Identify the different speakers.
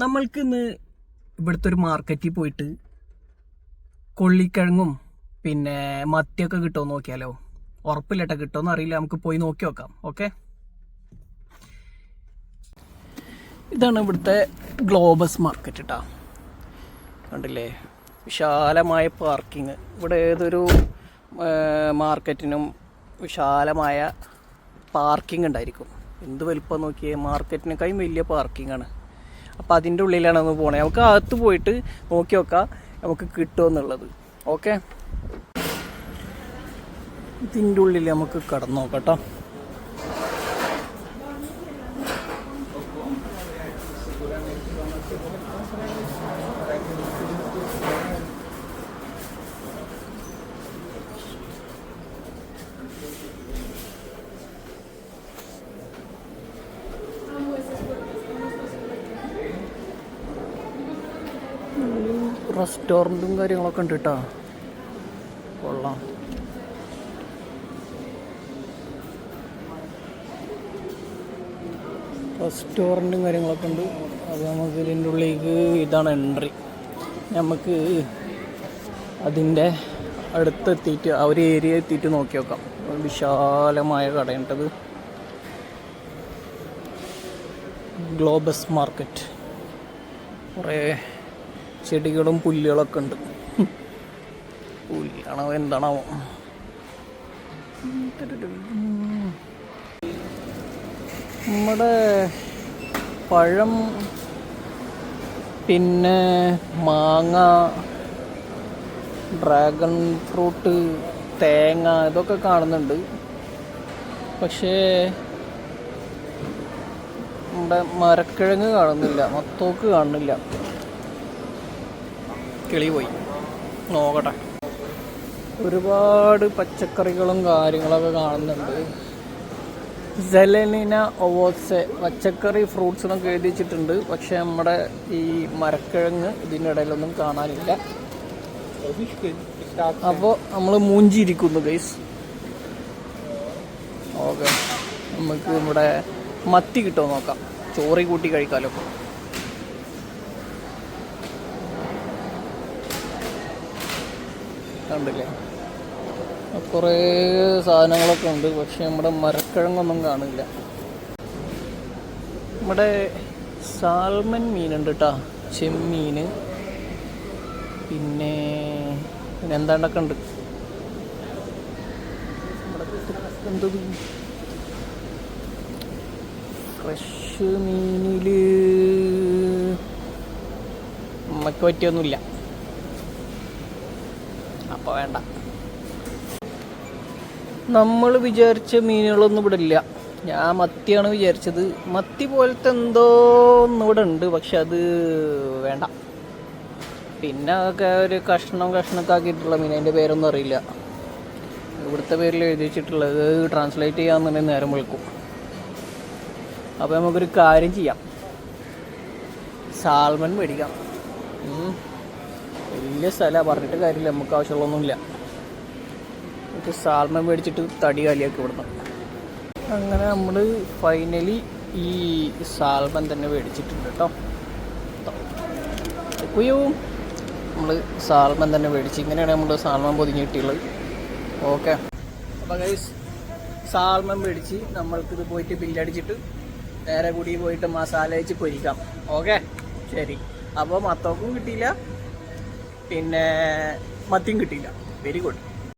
Speaker 1: നമ്മൾക്ക് ഇന്ന് ഇവിടുത്തെ ഒരു മാർക്കറ്റിൽ പോയിട്ട് കൊള്ളിക്കിഴങ്ങും പിന്നെ മത്തിയൊക്കെ കിട്ടുമോ നോക്കിയാലോ? ഉറപ്പില്ലട്ടെ കിട്ടുമോ അറിയില്ല. നമുക്ക് പോയി നോക്കി നോക്കാം. ഓക്കെ ഇതാണ് ഇവിടുത്തെ ഗ്ലോബസ് മാർക്കറ്റ് കേട്ടോ കണ്ടില്ലേ? വിശാലമായ പാർക്കിങ് ഇവിടെ ഏതൊരു മാർക്കറ്റിനും വിശാലമായ പാർക്കിംഗ് ഉണ്ടായിരിക്കും. എന്ത് വലിപ്പം നോക്കിയേ? മാർക്കറ്റിനേക്കാളും വലിയ പാർക്കിംഗ് ആണ്. അപ്പോൾ അതിന്റെ ഉള്ളിലാണ് ഒന്ന് പോണേ. നമുക്ക് അകത്ത് പോയിട്ട് നോക്കി നോക്കാം നമുക്ക് കിട്ടുമെന്നുള്ളത് ഓക്കെ? ഇതിന്റെ ഉള്ളിൽ നമുക്ക് കടന്നു നോക്കാം കേട്ടോ. റെസ്റ്റോറന്റും കാര്യങ്ങളൊക്കെ ഉണ്ട് കേട്ടോ കൊള്ളാം. റെസ്റ്റോറന്റും കാര്യങ്ങളൊക്കെ ഉണ്ട്. അത് നമുക്ക് ഇതിന്റെ ഉള്ളിലേക്ക് ഇതാണ് എൻട്രി നമുക്ക് അതിന്റെ അടുത്തെത്തിയിട്ട് ആ ഒരു ഏരിയ എത്തിയിട്ട് നോക്കി നോക്കാം. വിശാലമായ കടയുണ്ടത് ഗ്ലോബസ് മാർക്കറ്റ് കുറേ ചെടികളും പുല്ലുകളൊക്കെ ഉണ്ട്. പുല്ലാണോ എന്താണാവോ. നമ്മുടെ പഴം പിന്നെ മാങ്ങ ഡ്രാഗൺ ഫ്രൂട്ട് തേങ്ങ ഇതൊക്കെ കാണുന്നുണ്ട്. പക്ഷേ നമ്മുടെ മരക്കിഴങ്ങ് കാണുന്നില്ല മത്തോക്ക് കാണുന്നില്ല. കിളി പോയി നോക്കട്ടെ. ഒരുപാട് പച്ചക്കറികളും കാര്യങ്ങളൊക്കെ കാണുന്നുണ്ട്. സെലനിന ഒവോസെ പച്ചക്കറി ഫ്രൂട്ട്സ് എന്നൊക്കെ എഴുതി വെച്ചിട്ടുണ്ട്. പക്ഷെ നമ്മുടെ ഈ മരക്കിഴങ്ങ് ഇതിന്റെ ഇടയിലൊന്നും കാണാനില്ല. അപ്പോൾ നമ്മൾ മൂഞ്ചിരിക്കുന്നു ഗൈസ് ഓക്കെ. നമുക്ക് ഇവിടെ മത്തി കിട്ടുമോ നോക്കാം. ചോറി കൂട്ടി കഴിക്കാമല്ലോ കണ്ടില്ലേ? കുറേ സാധനങ്ങളൊക്കെ ഉണ്ട് പക്ഷെ നമ്മുടെ മരക്കിഴങ്ങൊന്നും കാണില്ല. നമ്മുടെ സാൽമൻ മീനുണ്ട് കേട്ടോ ചെമ്മീൻ പിന്നെ പിന്നെ എന്താണ്ടൊക്കെ ഉണ്ട്? എന്തത് ഫ്രഷ് മീനിൽ നമുക്ക് പറ്റിയൊന്നുമില്ല. അപ്പോൾ വേണ്ട. നമ്മൾ വിചാരിച്ച മീനുകളൊന്നും ഇവിടെ ഇല്ല. ഞാൻ മത്തിയാണ് വിചാരിച്ചത്. മത്തി പോലത്തെ എന്തോ ഒന്നും ഇവിടെ ഉണ്ട് പക്ഷെ അത് വേണ്ട. പിന്നെ അതൊക്കെ ഒരു കഷ്ണം കഷ്ണമൊക്കെ ആക്കിയിട്ടുള്ള മീൻ അതിന്റെ പേരൊന്നും അറിയില്ല. ഇവിടുത്തെ പേരിൽ എഴുതി വെച്ചിട്ടുള്ളത് ട്രാൻസ്ലേറ്റ് ചെയ്യാമെന്നുണ്ടെങ്കിൽ നേരം വിളിക്കും. അപ്പോൾ നമുക്കൊരു കാര്യം ചെയ്യാം. സാൽമൺ മേടിക്കാം. വലിയ സ്ഥലമാണ് പറഞ്ഞിട്ട് കാര്യമില്ല നമുക്ക് ആവശ്യമുള്ളൊന്നുമില്ല നമുക്ക് സാൽമൺ മേടിച്ചിട്ട് തടി കാലിയാക്കി വിടണം അങ്ങനെ നമ്മൾ ഫൈനലി ഈ സാൽമൺ തന്നെ മേടിച്ചിട്ടുണ്ട് കേട്ടോ. കുയവും നമ്മൾ സാൽമൺ തന്നെ മേടിച്ച് ഇങ്ങനെയാണ് നമ്മൾ സാൽമൺ പൊതിഞ്ഞ് കിട്ടിയുള്ളത്. ഓക്കെ. അപ്പോൾ ഗൈസ് സാൽമൺ മേടിച്ച് നമ്മൾക്കിത് പോയിട്ട് ബില്ലടിച്ചിട്ട് നേരെ കൂടി പോയിട്ട് മസാല വെച്ച് പൊരിക്കാം. ഓക്കെ? ശരി. അപ്പോൾ മത്തോക്കും കിട്ടിയില്ല. പിന്നെ മത്തിയും കിട്ടിയില്ല. Very good